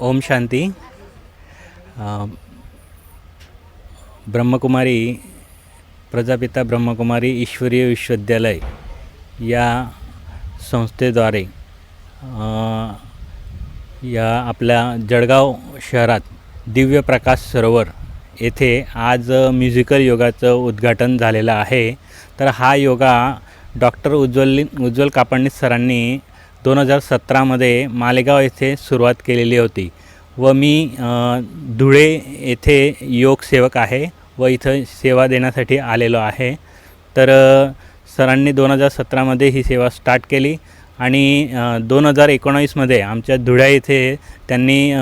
ओम शांती. ब्रह्मकुमारी प्रजापिता ब्रह्मकुमारी ईश्वरीय विश्वविद्यालय या संस्थेद्वारे या आपल्या जळगाव शहरात दिव्य प्रकाश सरोवर येथे आज म्युझिकल योगाचं उद्घाटन झालेलं आहे. तर हा योगा डॉक्टर उज्ज्वल उज्ज्वल कापडणीस सरांनी दोन हजार सतरामध्ये मालेगाव येथे सुरुवात केलेली होती व मी धुळे येथे योगसेवक आहे व इथं सेवा देण्यासाठी आलेलो आहे. तर सरांनी दोन हजार सतरामध्ये ही सेवा स्टार्ट केली आणि दोन हजार एकोणावीसमध्ये आमच्या धुळ्या इथे त्यांनी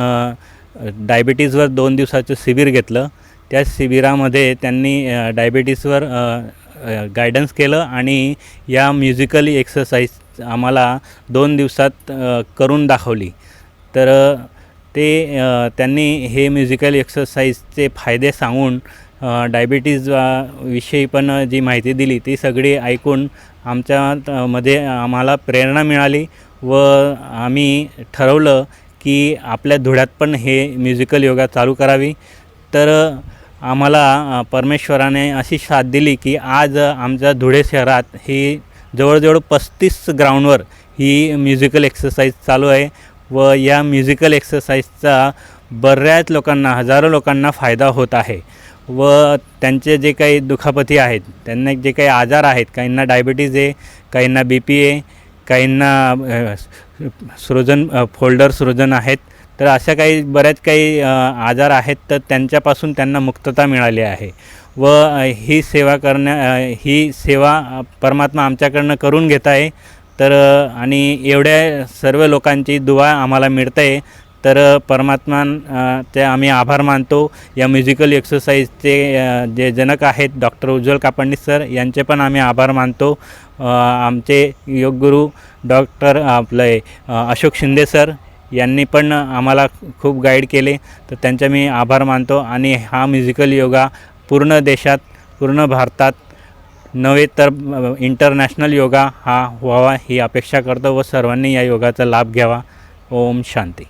डायबिटीजवर दोन दिवसाचं शिबिर घेतलं. त्या शिबिरामध्ये त्यांनी अ, डायबिटीसवर गायडन्स केलं आणि या म्युझिकल एक्सरसाइज आम्हाला दोन दिवसात करून दाखवली. तर ते त्यांनी हे म्युझिकल एक्सरसाइजचे फायदे सांगून डायबिटीज विषयी पण जी माहिती दिली ती सगळी ऐकून आमच्या मध्ये आम्हाला प्रेरणा मिळाली व आम्ही ठरवलं की आपल्या धुळ्यात पण हे म्युझिकल योगा चालू करावी. तर आम्हाला परमेश्वराने अशी साथ दिली की आज आमच्या धुळे शहरात ही जवळजवळ पस्तीस ग्राउंडवर ही म्युझिकल एक्सरसाइज चालू आहे व या म्युझिकल एक्सरसाइजचा बऱ्याच लोकांना हजारो लोकांना फायदा होत आहे व त्यांचे जे काही दुखापती आहेत त्यांना जे काही आजार आहेत काहींना डायबिटीज आहे काहींना बी पी आहे काहींना सृजन फोल्डर सृजन आहेत तर अशा काही बऱ्याच काही आजार आहेत तर त्यांच्यापासून त्यांना मुक्तता मिळाली आहे. व ही सेवा करण्या ही सेवा परमात्मा आमच्याकडनं करून घेत आहे. तर आणि एवढ्या सर्व लोकांची दुवा आम्हाला मिळत. आहे तर अ, परमात्मा ते आम्ही आभार मानतो. या म्युझिकल एक्सरसाइजचे जे जनक आहेत डॉक्टर उज्ज्वल कापडणीस सर यांचे पण आम्ही आभार मानतो. आमचे योगगुरू डॉक्टर आपले अशोक शिंदे सर यांनी पण आम्हाला खूप गाईड केले. तर त्यांचे मी आभार मानतो. आणि हा म्युझिकल योगा पूर्ण देशात पूर्ण भारतात नव्हे तर इंटरनॅशनल योगा हा व्हावा ही अपेक्षा करतो व सर्वांनी या योगाचा लाभ घ्यावा. ओम शांती.